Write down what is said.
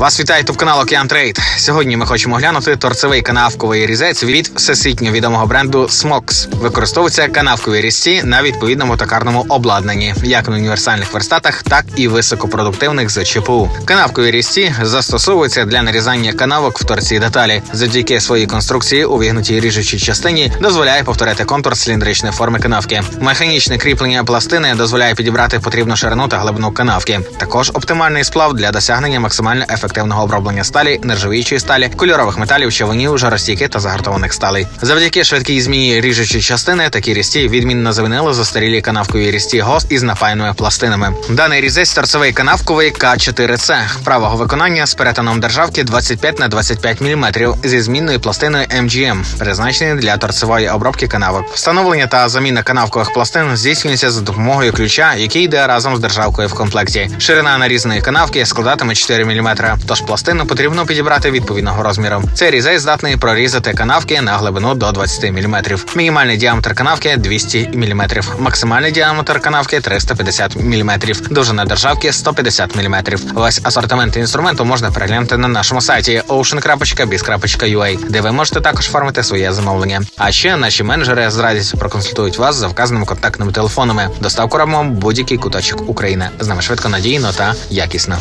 Вас вітає ютуб канал Океан Трейд. Сьогодні ми хочемо глянути торцевий канавковий різець від всесвітньо відомого бренду Smox. Використовуються канавкові різці на відповідному токарному обладнанні, як на універсальних верстатах, так і високопродуктивних з ЧПУ. Канавкові різці застосовуються для нарізання канавок в торці деталі. Завдяки своїй конструкції у вигнутій ріжучій частині дозволяє повторити контур циліндричної форми канавки. Механічне кріплення пластини дозволяє підібрати потрібну ширину та глибину канавки. Також оптимальний сплав для досягнення максимально ефективного оброблення сталі, нержавіючої сталі, кольорових металів, човунів, жаростійки та загартованих сталей. Завдяки швидкій зміні ріжучої частини такі різці відмінно замінили застарілі канавкові різці ГОСТ із напаяними пластинами. Даний різець торцевий канавковий К4С правого виконання з перетином державки 25 на 25 мм зі змінною пластиною MGM, призначений для торцевої обробки канавок. Встановлення та заміна канавкових пластин здійснюється за допомогою ключа, який йде разом з державкою в комплекті. Ширина нарізаної канавки складатиме 4 мм, тож пластину потрібно підібрати відповідного розміру. Цей різець здатний прорізати канавки на глибину до 20 мм. Мінімальний діаметр канавки 200 мм, максимальний діаметр канавки 350 мм, довжина державки 150 мм. Весь асортимент інструменту можна переглянути на нашому сайті ocean.biz.ua, де ви можете також оформити своє замовлення. А ще наші менеджери з радістю проконсультують вас за вказаними контактними телефонами. Доставку робимо будь-який куточок України. З нами швидко, надійно та якісно.